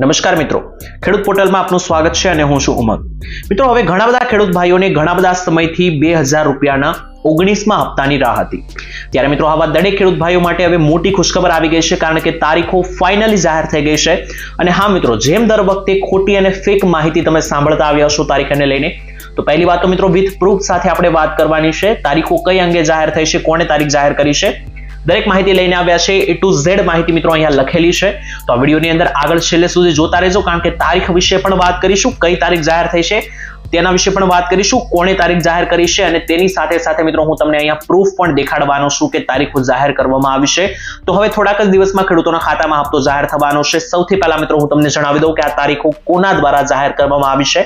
નમસ્કાર મિત્રો. ખેડૂત પોર્ટલમાં આપનું સ્વાગત છે અને હું છું ઉમંગ. મિત્રો, હવે ઘણા બધા ખેડૂત ભાઈઓને ઘણા બધા સમયથી બે હજાર રૂપિયાના ઓગણીસમાં હપ્તાની રાહ હતી. ત્યારે મિત્રો, આવા દરેક ખેડૂત ભાઈઓ માટે હવે મોટી ખુશખબર આવી ગઈ છે કારણ કે તારીખો ફાઇનલી જાહેર થઈ ગઈ છે. અને હા મિત્રો, જેમ દર વખતે ખોટી અને ફેક માહિતી તમે સાંભળતા આવ્યા છો તારીખને લઈને, તો પહેલી વાત તો મિત્રો વિથ પ્રૂફ સાથે આપણે વાત કરવાની છે. તારીખો કઈ અંગે જાહેર થઈ છે, કોણે તારીખ જાહેર કરી છે દરેક માહિતી લઈને આવ્યા છે. એ ટુ ઝેડ માહિતી મિત્રો અહીંયા લખેલી છે. તો આ વિડીયોની અંદર આગળ છેલ્લે સુધી જોતા રહેજો, કારણ કે તારીખ વિશે પણ વાત કરીશું. કઈ તારીખ જાહેર થઈ છે? તેના વિશે પણ વાત કરીશું. કોણે તારીખ જાહેર કરી છે અને તેની સાથે સાથે મિત્રો હું તમને અહીંયા પ્રૂફ પણ દેખાડવાનો છું કે તારીખો જાહેર કરવામાં આવી છે. તો હવે થોડાક જ દિવસમાં ખેડૂતોના ખાતામાં હપ્તો જાહેર થવાનો છે. સૌથી પહેલા મિત્રો હું તમને જણાવી દઉં કે આ તારીખો કોના દ્વારા જાહેર કરવામાં આવી છે.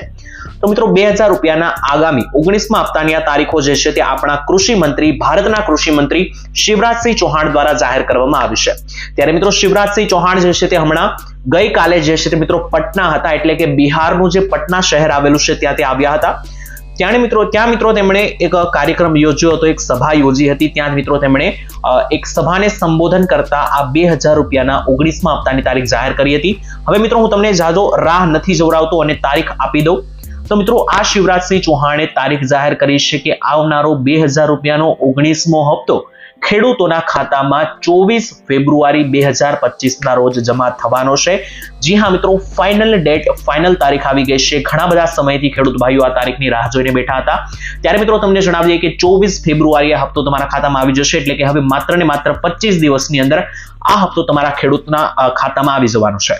તો મિત્રો બે હજાર રૂપિયાના આગામી ઓગણીસમાં હપ્તાની આ તારીખો જે છે તે આપણા કૃષિ મંત્રી, ભારતના કૃષિ મંત્રી શિવરાજસિંહ ચૌહાણ દ્વારા જાહેર કરવામાં આવી છે. ત્યારે મિત્રો શિવરાજસિંહ ચૌહાણ જે છે તે હમણાં ગઈકાલે જે છે તે મિત્રો પટના હતા, એટલે કે બિહારનું જે પટના શહેર આવેલું છે ત્યાં તે આવ્યા હતા. ત્યાં મિત્રો ત્યાં મિત્રો તેમણે એક કાર્યક્રમ યોજ્યો હતો, એક સભા યોજી હતી. ત્યાં મિત્રો તેમણે એક સભાને સંબોધન કરતા આ બે હજાર રૂપિયાના ઓગણીસમાં હપ્તાની તારીખ જાહેર કરી હતી. હવે મિત્રો હું તમને જાજો, રાહ નથી જોવડાવતો અને તારીખ આપી દઉં. તો મિત્રો, આ શિવરાજસિંહ ચૌહાણે તારીખ જાહેર કરી છે કે આવનારો બે હજાર રૂપિયાનો ઓગણીસમો હપ્તો ખેડૂતોના ખાતામાં ચોવીસ ફેબ્રુઆરી બે હજાર પચીસના રોજ જમા થવાનો છે. જી હા મિત્રો ફાઇનલ ડેટ ફાઇનલ તારીખ આવી ગઈ છે. ઘણા બધા સમયથી ખેડૂત ભાઈઓ આ તારીખની રાહ જોઈને બેઠા હતા. ત્યારે મિત્રો તમને જણાવી દઈએ કે ચોવીસ ફેબ્રુઆરી આ હપ્તો તમારા ખાતામાં આવી જશે, એટલે કે હવે માત્ર ને માત્ર પચીસ દિવસની અંદર આ હપ્તો તમારા ખેડૂતના ખાતામાં આવી જવાનો છે.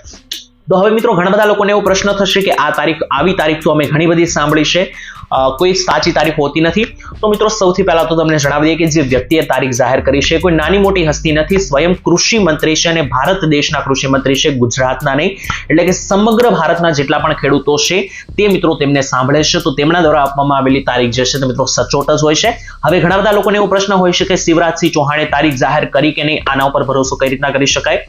તો હવે મિત્રો ઘણા બધા લોકોને એવો પ્રશ્ન થશે કે આ તારીખ, આવી તારીખ તો અમે ઘણી બધી સાંભળી છે. કોઈ સાચી તારીખ હોતી નથી. તો મિત્રો, સૌથી પહેલા તો તમને જણાવી દઈએ કે જે વ્યક્તિએ તારીખ જાહેર કરી છે, કોઈ નાની મોટી હસ્તી નથી, સ્વયં કૃષિ મંત્રી છે અને ભારત દેશના કૃષિ મંત્રી છે, ગુજરાતના નહીં. એટલે કે સમગ્ર ભારતના જેટલા પણ ખેડૂતો છે, તે મિત્રો તેમને સાંભળે છે. તો તેમના દ્વારા આપવામાં આવેલી તારીખ જે છે તે મિત્રો સચોટ જ હોય છે. હવે ઘણા બધા લોકોને એવો પ્રશ્ન હોય છે કે શિવરાજસિંહ ચૌહાણે તારીખ જાહેર કરી કે નહીં? આના ઉપર ભરોસો કઈ રીતના કરી શકાય?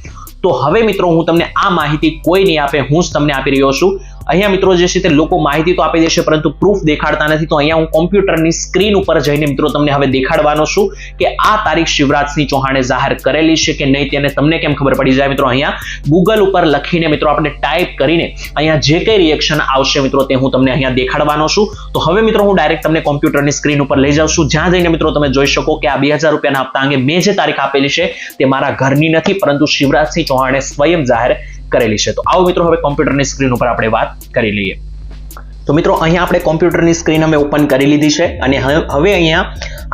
તો હવે મિત્રો, હું તમને આ માહિતી કોઈ નહીં આપે, હું જ તમને આપી રહ્યો છું. અહીંયા મિત્રો જે છે તે લોકો માહિતી તો આપી દેશે પરંતુ પ્રૂફ દેખાડતા નથી. તો અહીંયા હું કોમ્પ્યુટરની સ્ક્રીન ઉપર જઈને મિત્રો તમને હવે દેખાડવાનો છું કે આ તારીખ શિવરાજસિંહ ચૌહાણે જાહેર કરેલી છે કે નહીં તેને તમને કેમ ખબર પડી જાય મિત્રો અહીંયા ગૂગલ ઉપર લખીને મિત્રો આપણે ટાઈપ કરીને અહીંયા જે કઈ રિએક્શન આવશે મિત્રો તે હું તમને અહીંયા દેખાડવાનો છું. તો હવે મિત્રો હું ડાયરેક્ટ તમને કોમ્પ્યુટરની સ્ક્રીન ઉપર લઈ જાઉં છું. જ્યાં જઈને મિત્રો તમે જોઈ શકો કે આ બે હજાર રૂપિયાના હપ્તા અંગે મેં જે તારીખ આપેલી છે તે મારા ઘરની નથી, પરંતુ શિવરાજસિંહ ચૌહાણે સ્વયં જાહેર કરેલી છે. તો આવો મિત્રો હવે કોમ્પ્યુટરની સ્ક્રીન ઉપર આપણે વાત કરી લઈએ. તો મિત્રો, અહીંયા આપણે કોમ્પ્યુટરની સ્ક્રીન અમે ઓપન કરી લીધી છે અને હવે અહીંયા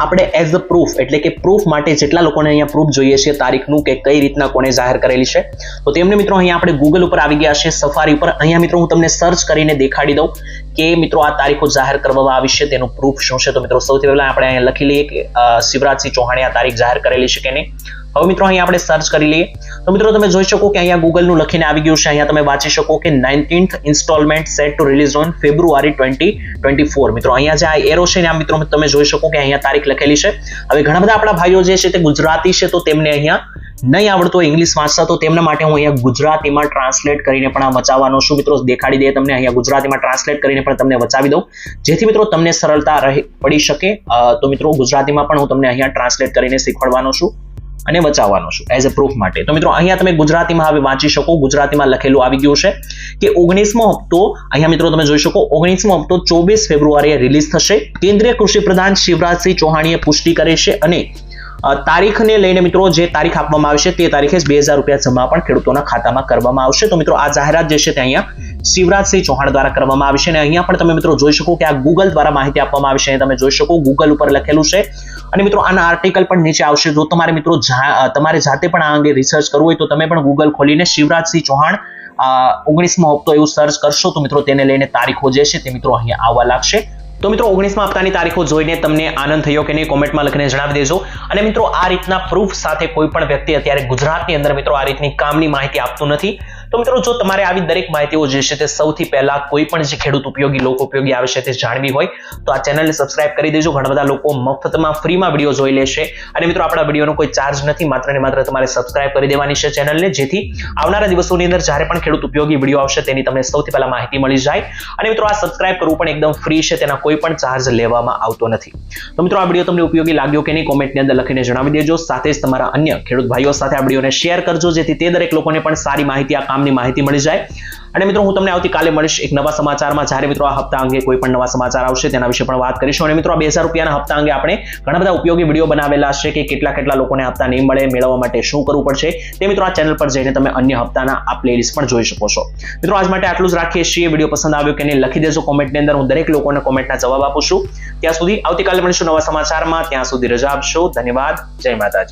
આપણે એઝ અ પ્રૂફ એટલે કે પ્રૂફ માટે જેટલા લોકોને અહીંયા પ્રૂફ જોઈએ છે તારીખનું કે કઈ રીતના કોને જાહેર કરેલી છે. તો તેમને મિત્રો અહીંયા આપણે ગૂગલ ઉપર આવી ગયા છે સફારી ઉપર. અહીંયા મિત્રો હું તમને સર્ચ કરીને દેખાડી દઉં કે મિત્રો આ તારીખો જાહેર કરવામાં આવી છે, તેનું પ્રૂફ શું છે? તો મિત્રો, સૌથી પહેલા આપણે અહીંયા લખી લઈએ કે શિવરાજસિંહ ચૌહાણે આ તારીખ જાહેર કરેલી છે કે નહીં? હવે મિત્રો અહીંયા આપણે સર્ચ કરી લઈએ. તો મિત્રો તમે જોઈ શકો કે અહીંયા ગૂગલનું લખીને આવી ગયું છે. અહીંયા તમે વાંચી શકો કે nineteenth instalment set to release on February twenty twenty four મિત્રો, અહીંયા જે આ એરો છે ને, આ મિત્રો તમે જોઈ શકો કે અહીંયા તારીખ લખેલી છે. હવે ઘણા બધા આપણા ભાઈઓ જે છે તે ગુજરાતી છે, તો તેમને અહીંયા નહીં આવડતો ઇંગ્લિશ વાંચતા, તો તેમના માટે હું અહીંયા ગુજરાતીમાં ટ્રાન્સલેટ કરીને પણ આ વચાવવાનો છું. મિત્રો, દેખાડી દે તમને અહીંયા ગુજરાતીમાં ટ્રાન્સલેટ કરીને પણ તમને વચાવી દઉં. જેથી મિત્રો તમને સરળતા રહે, પડી શકે. તો મિત્રો ગુજરાતીમાં પણ હું તમને અહીંયા ટ્રાન્સલેટ કરીને શીખવાડવાનો છું. અને બચાવવાનો છું એઝ અ પ્રૂફ માટે. તો મિત્રો, અહીંયા તમે ગુજરાતીમાં હવે વાંચી શકો, ગુજરાતીમાં લખેલું આવી ગયું છે કે ઓગણીસમો હપ્તો, અહીંયા મિત્રો તમે જોઈ શકો, ઓગણીસમો હપ્તો ચોવીસ ફેબ્રુઆરીએ રિલીઝ થશે. કેન્દ્રીય કૃષિ પ્રધાન શિવરાજસિંહ ચૌહાણીએ પુષ્ટિ કરી છે અને તારીખને લઈને મિત્રો જે તારીખ આપવામાં આવશે તે તારીખે બે હજાર રૂપિયા જમા પણ ખેડૂતોના ખાતામાં કરવામાં આવશે. તો મિત્રો આ જાહેરાત જે છે તે અહીંયા શિવરાજસિંહ ચૌહાણ દ્વારા કરવામાં આવશે અને અહીંયા પણ તમે મિત્રો જોઈ શકો કે આ ગૂગલ દ્વારા માહિતી આપવામાં આવશે તમે જોઈ શકો ગૂગલ ઉપર લખેલું છે. અને મિત્રો આના આર્ટિકલ પણ નીચે આવશે. જો તમારે મિત્રો તમારે જાતે પણ આ અંગે રિસર્ચ કરવું હોય તો તમે પણ ગૂગલ ખોલીને શિવરાજસિંહ ચૌહાણ ઓગણીસમો હપ્તો એવું સર્ચ કરશો તો મિત્રો તેને લઈને તારીખો જે છે તે મિત્રો અહીંયા આવવા લાગશે. તો મિત્રો, ઓગણીસમાં હપ્તાની તારીખો જોઈને તમને આનંદ થયો કે નહીં, કોમેન્ટમાં લખીને જણાવી દેજો. અને મિત્રો, આ રીતના પ્રૂફ સાથે કોઈ પણ વ્યક્તિ અત્યારે ગુજરાતની અંદર મિત્રો, આ રીતની કામની માહિતી આપતું નથી. તો મિત્રો, જો તમારે આવી દરેક માહિતીઓ જે છે તે સૌથી પહેલા કોઈ પણ જે ખેડૂત ઉપયોગી, લોક ઉપયોગી આવે છે તે જાણવી હોય, તો આ ચેનલને સબસ્ક્રાઇબ કરી દેજો. ઘણા બધા લોકો મફતમાં ફ્રીમાં વીડિયો જોઈ લેશે. અને મિત્રો, આપણા વિડીયોનો કોઈ ચાર્જ નથી. માત્ર ને માત્ર તમારે સબસ્ક્રાઇબ કરી દેવાની છે ચેનલને જેથી આવનારા દિવસોની અંદર જ્યારે પણ ખેડૂત ઉપયોગી વીડિયો આવશે, તેની તમને સૌથી પહેલા માહિતી મળી જાય. અને મિત્રો, આ સબસ્ક્રાઇબ કરવું પણ એકદમ ફ્રી છે. તેના કોઈ પણ ચાર્જ લેવામાં આવતો નથી. તો મિત્રો, આ વીડિયો તમને ઉપયોગી લાગ્યો કે નહીં કોમેન્ટની અંદર લખીને જણાવી દેજો. સાથે જ તમારા અન્ય ખેડૂત ભાઈઓ સાથે આ વિડીયોને શેર કરજો, જેથી તે દરેક લોકોને પણ સારી માહિતી આ કામની માહિતી મળી જાય. અને મિત્રો, હું તમને આવતીકાલે મળીશ એક નવા સમાચારમાં. જ્યારે મિત્રો આ હપ્તા અંગે કોઈ પણ નવા સમાચાર આવશે, તેના વિશે પણ વાત કરીશું. અને મિત્રો બે હજાર રૂપિયાના હપ્તા અંગે આપણે ઘણા બધા ઉપયોગી વીડિયો બનાવેલા છે કે કેટલા કેટલા લોકોને હપ્તા નહીં મળે, મેળવવા માટે શું કરવું પડશે તે મિત્રો આ ચેનલ પર જઈને તમે અન્ય હપ્તાના આ પ્લેલિસ્ટ પણ જોઈ શકો છો. મિત્રો, આજ માટે આટલું જ રાખીએ છીએ. વીડિયો પસંદ આવ્યો કે નહીં, લખી દેજો કોમેન્ટની અંદર. હું દરેક લોકોને કોમેન્ટના જવાબ આપું છું. ત્યાં સુધી આવતીકાલે મળીશું નવા સમાચારમાં. ત્યાં સુધી રજા આપશો. ધન્યવાદ. જય માતાજી.